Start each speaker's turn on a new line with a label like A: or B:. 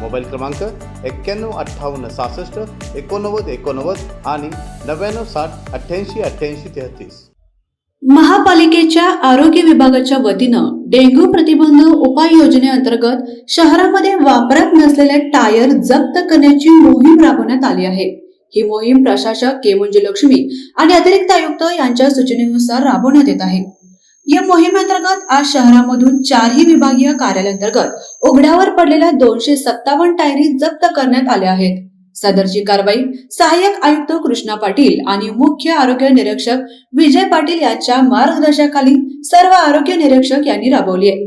A: Mobile क्रमांक एक्क्याण्णव अठ्ठावन्न सहासष्ट एकोणनव्वद एकोणनव्वद आणि नव्याण्णव साठ अठ्ठ्याऐंशी अठ्ठ्याऐंशी तेहतीस.
B: महापालिकेच्या आरोग्य विभागाच्या वतीनं डेंग्यू प्रतिबंध उपाययोजनेअंतर्गत शहरामध्ये वापरात नसलेले टायर जप्त करण्याची मोहीम राबवण्यात आली आहे. ही मोहीम प्रशासक के. लक्ष्मी आणि अतिरिक्त आयुक्त यांच्या सूचनेनुसार राबवण्यात येत आहे. या मोहिमेअंतर्गत आज शहरामधून चारही विभागीय कार्यालयांतर्गत उघड्यावर पडलेल्या दोनशे सत्तावन्न टायरी जप्त करण्यात आल्या आहेत. सदरची कारवाई सहाय्यक आयुक्त कृष्णा पाटील आणि मुख्य आरोग्य निरीक्षक विजय पाटील यांच्या मार्गदर्शनाखाली सर्व आरोग्य निरीक्षक यांनी राबवली आहे.